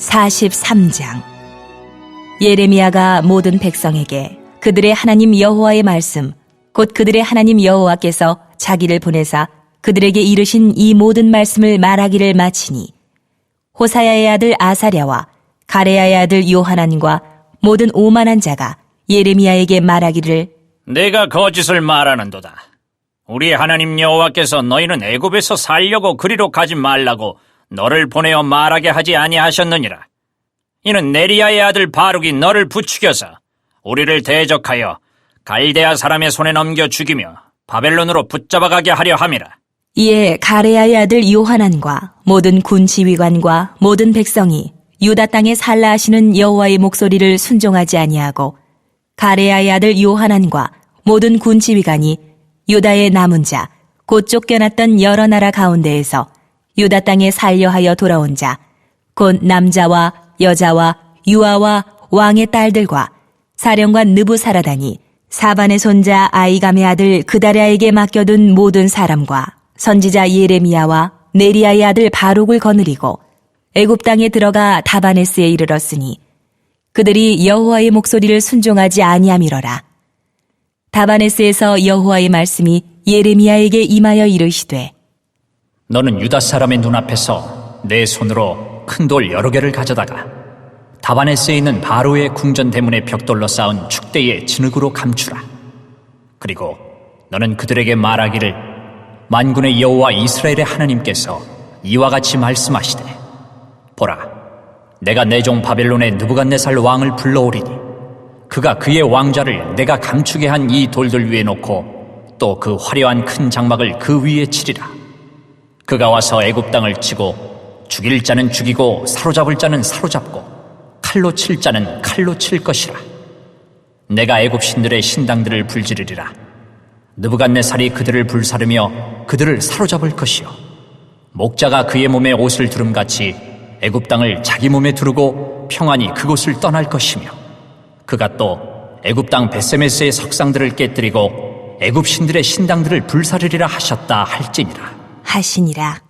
43장 예레미야가 모든 백성에게 그들의 하나님 여호와의 말씀 곧 그들의 하나님 여호와께서 자기를 보내사 그들에게 이르신 이 모든 말씀을 말하기를 마치니 호사야의 아들 아사랴와 가레야의 아들 요하난과 모든 오만한 자가 예레미야에게 말하기를 내가 거짓을 말하는도다. 우리 하나님 여호와께서 너희는 애굽에서 살려고 그리로 가지 말라고 너를 보내어 말하게 하지 아니하셨느니라. 이는 네리야의 아들 바룩이 너를 부추겨서 우리를 대적하여 갈대아 사람의 손에 넘겨 죽이며 바벨론으로 붙잡아가게 하려 함이라. 이에 가레야의 아들 요하난과 모든 군 지휘관과 모든 백성이 유다 땅에 살라 하시는 여호와의 목소리를 순종하지 아니하고 가레야의 아들 요하난과 모든 군 지휘관이 유다의 남은 자 곧 쫓겨났던 여러 나라 가운데에서 유다 땅에 살려하여 돌아온 자 곧 남자와 여자와 유아와 왕의 딸들과 사령관 느부사라단이 사반의 손자 아이감의 아들 그다랴에게 맡겨둔 모든 사람과 선지자 예레미야와 네리야의 아들 바룩을 거느리고 애굽 땅에 들어가 다바네스에 이르렀으니 그들이 여호와의 목소리를 순종하지 아니함이러라. 다바네스에서 여호와의 말씀이 예레미야에게 임하여 이르시되 너는 유다 사람의 눈앞에서 내 손으로 큰 돌 여러 개를 가져다가 다바네스에 있는 바로의 궁전 대문에 벽돌로 쌓은 축대의 진흙으로 감추라. 그리고 너는 그들에게 말하기를 만군의 여호와 이스라엘의 하나님께서 이와 같이 말씀하시되 보라 내가 내 종 바벨론의 느부갓네살 왕을 불러오리니 그가 그의 왕좌를 내가 감추게 한 이 돌들 위에 놓고 또 그 화려한 큰 장막을 그 위에 치리라 그가 와서 애굽 땅을 치고 죽일 자는 죽이고 사로잡을 자는 사로잡고 칼로 칠 자는 칼로 칠 것이라. 내가 애굽 신들의 신당들을 불지르리라. 느부갓네살이 그들을 불사르며 그들을 사로잡을 것이요. 목자가 그의 몸에 옷을 두름같이 애굽 땅을 자기 몸에 두르고 평안히 그곳을 떠날 것이며 그가 또 애굽 땅 베세메스의 석상들을 깨뜨리고 애굽 신들의 신당들을 불사르리라 하셨다 할지니라. 하시니라